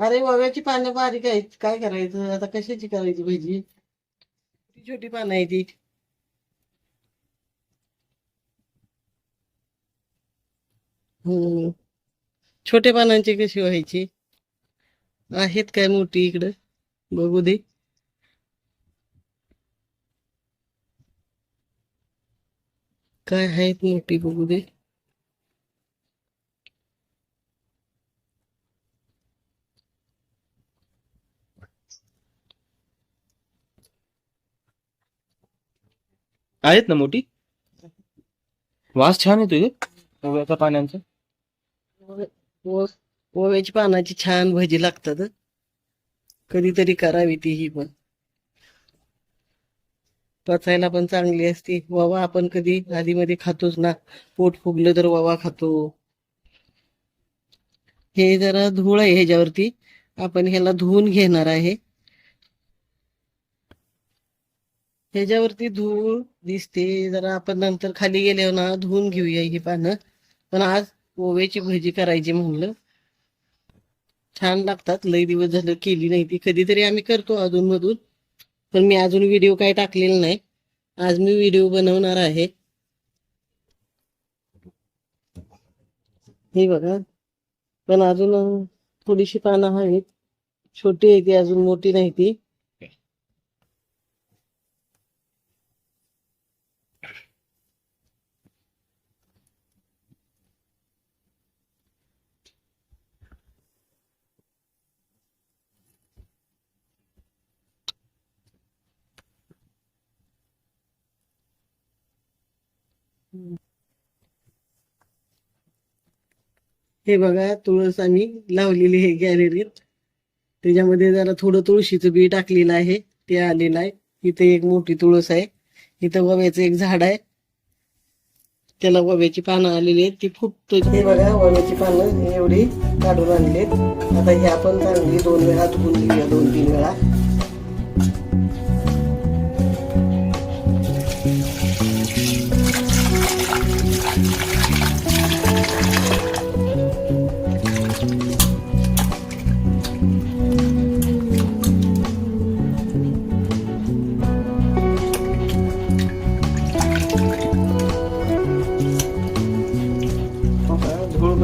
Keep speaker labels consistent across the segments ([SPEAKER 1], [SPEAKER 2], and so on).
[SPEAKER 1] अरे ओव्याची पानं बारीक आहेत. काय करायचं? आता कशाची करायची भजी? ती छोटी पानं आहे ती. हम्म. छोट्या पानांची कशी व्हायची? आहेत काय मोठी इकडं? बघू दे. काय आहेत मोठी बघू दे.
[SPEAKER 2] आहेत ना मोठी? वास छान येतो ओव्याच्या पाण्याचा
[SPEAKER 1] ओव्याची पानाची छान भजी लागतात कधीतरी करावी ती ही पण. पचायला पण चांगली असते. वावा आपण कधी आधी मध्ये खातोच ना. पोट फुगलं तर वावा खातो. हे जरा धूळ आहे ह्याच्यावरती. आपण ह्याला धुवून घेणार आहे. ह्याच्यावरती धूळ दिसते. जरा आपण नंतर खाली गेल्यावर ना धुवून घेऊया ही पानं. पण आज ओव्याची भजी करायची म्हणलं. छान लागतात. लई दिवस झालं केली नाही ती. कधीतरी आम्ही करतो अधूनमधून. पण मी अजून व्हिडिओ काय टाकलेला नाही. आज मी व्हिडिओ बनवणार आहे. हे बघा. पण अजून थोडीशी पानं आहेत. छोटी आहे ती अजून मोठी नाही ती. हे बघा तुळस आम्ही लावलेली आहे गॅलरीत. त्याच्यामध्ये जरा थोडं तुळशीचं बी टाकलेलं आहे. ते आलेलं आहे. इथे एक मोठी तुळस आहे. इथं वव्याचं एक झाड आहे. त्याला वव्याची पानं आलेली आहेत. ती फुटतो हे बघा वव्याची पानं एवढी काढून आणलेत. आता ही आपण चांगली दोन वेळा धुवून घेऊया दोन तीन वेळा.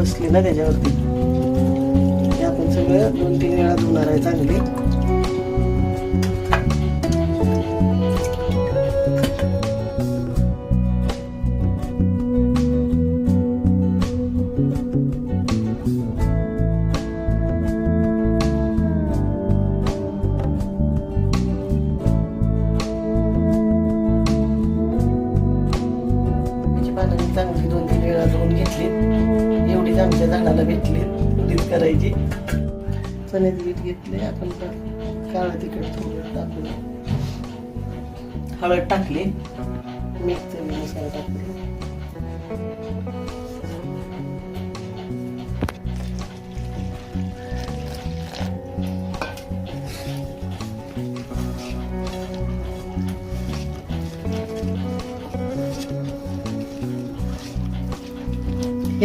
[SPEAKER 1] बसली ना त्याच्यावरती. ते आपण सगळं दोन तीन वेळा धुणार आहे चांगली. आमच्या झाडाला भेटली. उडीद करायची. चण्याचं पीठ घेतले आपण का- काळं तिखट थोडं टाकलं हळद टाकली. मीठ चवीनुसार टाकले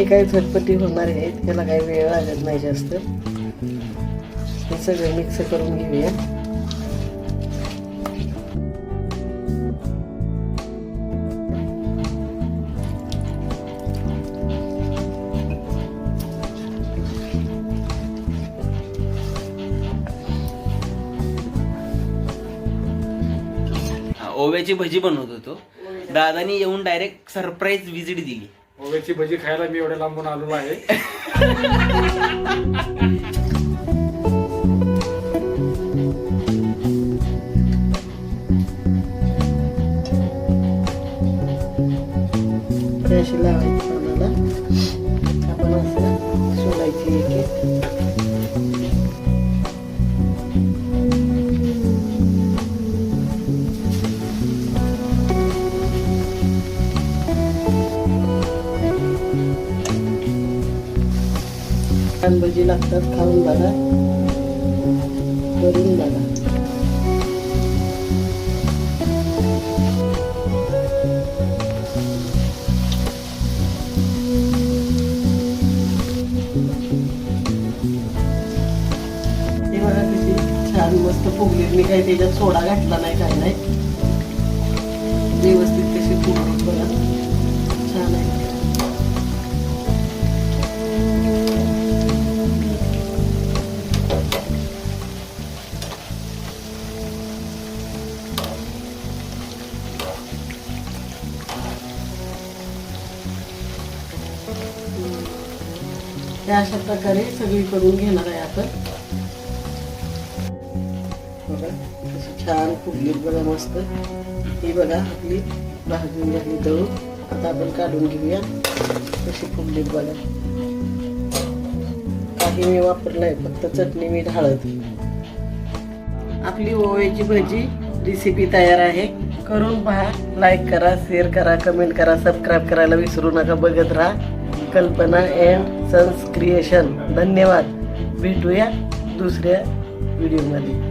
[SPEAKER 1] हे काही झटपटी होणार आहेत त्याला काही वेळ लागत नाही जास्त. हे सगळं मिक्स करून घेऊया.
[SPEAKER 2] ओव्याची भजी बनवत होतो. दादानी येऊन डायरेक्ट सरप्राईज विजिट दिली.
[SPEAKER 3] ओव्याची भजी खायला मी एवढ्या लांबून आलो आहे.
[SPEAKER 1] अशी लावायची आपण असं सोडायची एक. छान भजी लागतात खाऊन बघा. करून बघा. मस्त फुगली मी काही त्याच्यात सोडा घातला नाही काय नाही. हे अशा प्रकारे सगळी करून घेणार आहे आपण. बघा छान फुगली बघा मस्त ही बघा आपली भाजून झाली दळून आता आपण काढून घेऊया. तशी फुगली बघा. काही मी वापरलाय फक्त चटणी मीठ हळद. आपली ओव्याची भजी रेसिपी तयार आहे. करून पहा. लाईक करा शेअर करा कमेंट करा सबस्क्राईब करायला विसरू नका. बघत राहा. कल्पना अँड सन्स क्रिएशन धन्यवाद. भेटूया दुसऱ्या व्हिडिओमध्ये